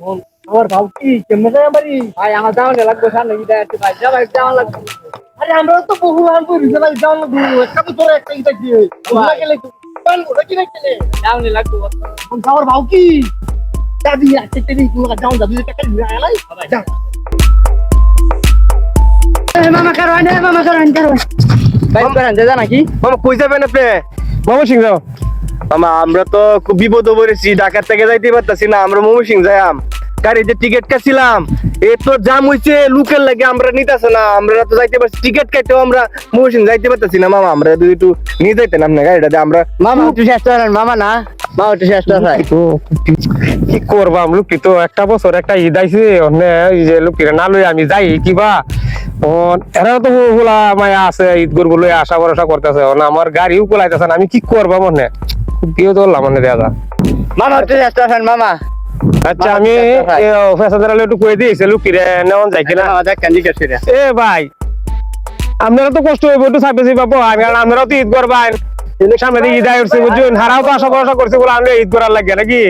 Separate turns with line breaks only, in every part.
বল আমার ভাব কি কেমনে যায় আমারই
ভাই আমার যাওয়া লাগবে সামনে গিয়ে একটু ভাই যাওয়া যাওয়া লাগবে।
আরে আমরা তো বহু বার করি যে ভাই যাও না দূর একটা তো তোর একটা ইটা দিয়ে। ওলা গেলে পান ওটা কি না গেলে?
যাওয়া লাগবে।
কোন আমার ভাব কি দাবি আছে তেরি তুই যাও দাবি টাকা দিয়ে আলাই যা
মামা কারও আনে মামা কারও আনে কারও ভাই করেন যা নাকি।
মামা কই যাবেন আপনি
মামা সিং যাও
আমরা তো খুব বিপদ পড়েছি ঢাকার থেকে যাইতে পারতাছি না আমরা ময়মনসিং যাইম গাড়িতে টিকিট কাটছিলাম এ তো জাম হইছে লোকের লাগে আমরা নিতেছে না আমরা তো যাইতে পারছি টিকিট কাটতেও আমরা ময়মনসিং যাইতে পারতাছি না মামা আমরা যদি একটু নিয়ে যাইতেন আপনার গাড়িটাতে আমরা
মামা একটু চেষ্টা করেন মামা না? মামা একটু করেন।
কি করবাম লোকটি তো একটা বছর একটা ঈদ আইছে অন্য এই যে লোকটিরা না লই আমি যাই কিবা এরা তো হোলা মায়া আছে ঈদ করব লই আশা ভরসা করতেছে না আমার গাড়িও কোলাইতেছে না আমি কি করবা মনে? বিয়ে তো মানে দাদা।
মামা একটু চেষ্টা করেন মামা?
আচ্ছা আমি। ফেসাদার একটু কয়ে দিয়েছে লোকটিরে নেওয়ান যাই কিনা?
জিজ্ঞেস
এ ভাই আপনারা তো কষ্ট হইব একটু চাপে পাবো আমি আর আপনারাও তো ঈদ করবেন। সামনে দিয়ে ঈদ আয় উঠছে বুঝছেন? হারাও তো আশা ভরসা করছে বলে আমরা ঈদ করার লাগে নাকি?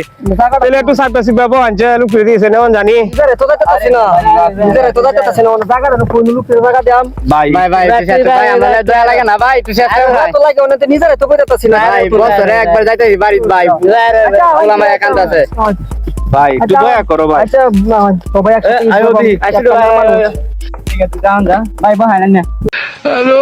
তাহলে একটু চাপে পাবো আনছে লুকিয়ে দিয়েছে নেওয়ান জানি।
নিজেরে তো যাইতেছি না? নিজেরে তো না? না কোন লোকের জায়গা দিয়াম।
ভাই
ভাই আমরা দয়া লাগে না ভাই একটু চেষ্টা করেন তো লাগে অন্য নিজেরে তো কইতাছি না। ভাই বছরে একবার যাইতেছি বাড়িতে ভাই। ওলা মায়া কান্দাছে
ভাই একটু দয়া করো ভাই।
আচ্ছা সবাই একসাথে
ভাই ঠিক আছে যান যা ভাই বহাই না
হ্যালো।